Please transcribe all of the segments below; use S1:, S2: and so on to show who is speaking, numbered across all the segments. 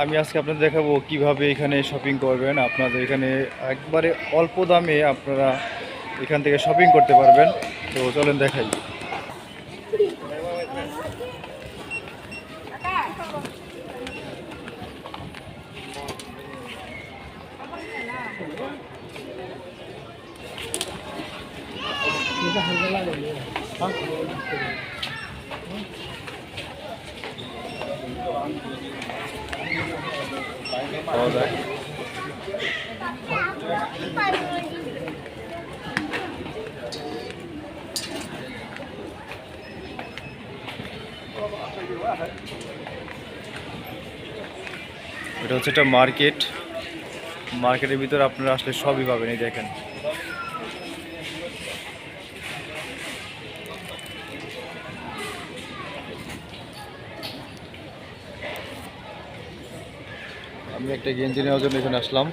S1: আমি আজকে আপনাদের দেখাবো কীভাবে এখানে শপিং করবেন। আপনাদের এখানে একবারে অল্প দামে আপনারা এখান থেকে শপিং করতে পারবেন। তো চলেন দেখাই। এটা হচ্ছে একটা মার্কেট মার্কেটের ভিতরে আপনারা আসলে সবই পাবেন এই দেখেন। আমি একটা গেঞ্জি নেওয়ার জন্য এখানে আসলাম।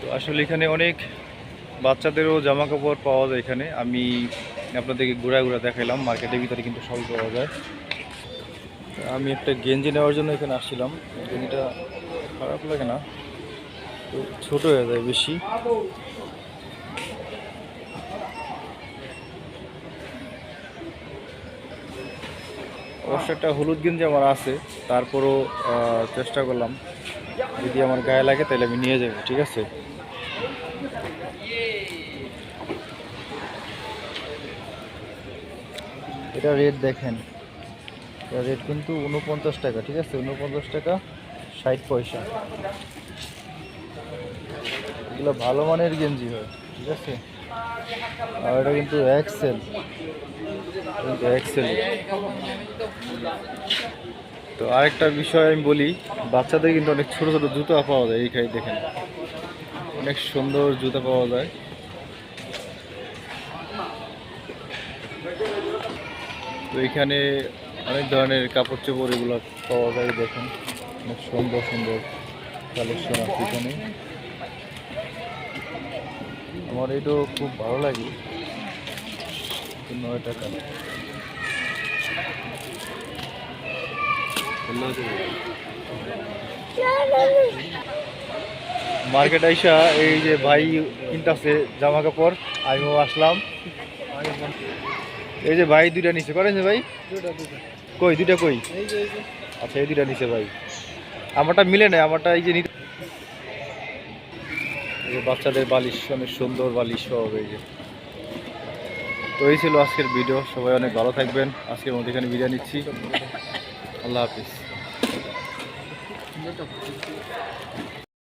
S1: তো আসলে এখানে অনেক বাচ্চাদেরও জামা কাপড় পাওয়া যায় এখানে। আমি আপনাদেরকে ঘোরা ঘোরা দেখাইলাম, মার্কেটের ভিতরে কিন্তু সবই পাওয়া যায়। আমি একটা গেঞ্জি নেওয়ার জন্য এখানে আসছিলাম। গেঞ্জিটা খারাপ লাগে না, তো ছোটো হয়ে যায় বেশি। অবশ্য একটা হলুদ গেঞ্জি আমার আছে, তারপরও চেষ্টা করলাম। যদি আমার গায়ে লাগে তাহলে আমি নিয়ে যাব, ঠিক আছে? এটা রেট দেখেন। এটা রেট কিন্তু উনপঞ্চাশ টাকা, ঠিক আছে? উনপঞ্চাশ টাকা, ষাট পয়সা। এগুলো ভালো মানের গেঞ্জি হয়, ঠিক আছে? আর এটা কিন্তু এক্সেল কিন্তু এক্সেল তো আরেকটা বিষয় আমি বলি, বাচ্চাদের কিন্তু অনেক ছোট ছোট জুতা পাওয়া যায়, এইখানে দেখেন। অনেক সুন্দর জুতা পাওয়া যায়। তো এখানে অনেক ধরনের কাপড় চোপড় এগুলো পাওয়া যায়, দেখেন। অনেক সুন্দর সুন্দর কালেকশন আছে এখানে। আমার এটাও খুব ভালো লাগে। নয় টাকা মার্কেট আইসা এই যে ভাই কিনতেছে জামা কাপড়, আমিও আসলাম। এই যে ভাই দুইটা নিচে করেন ভাই? কই, দুইটা কই? আচ্ছা এই দুইটা নিচে ভাই। আমারটা মিলে না আমারটা এই যে নিতে এই যে বাচ্চাদের বালিশ, অনেক সুন্দর বালিশ হবে এই যে। তো এই ছিল আজকের ভিডিও সবাই অনেক ভালো থাকবেন। আজকে মধ্যে এখানে বিদায় নিচ্ছি। আল্লাহ হাফিজ।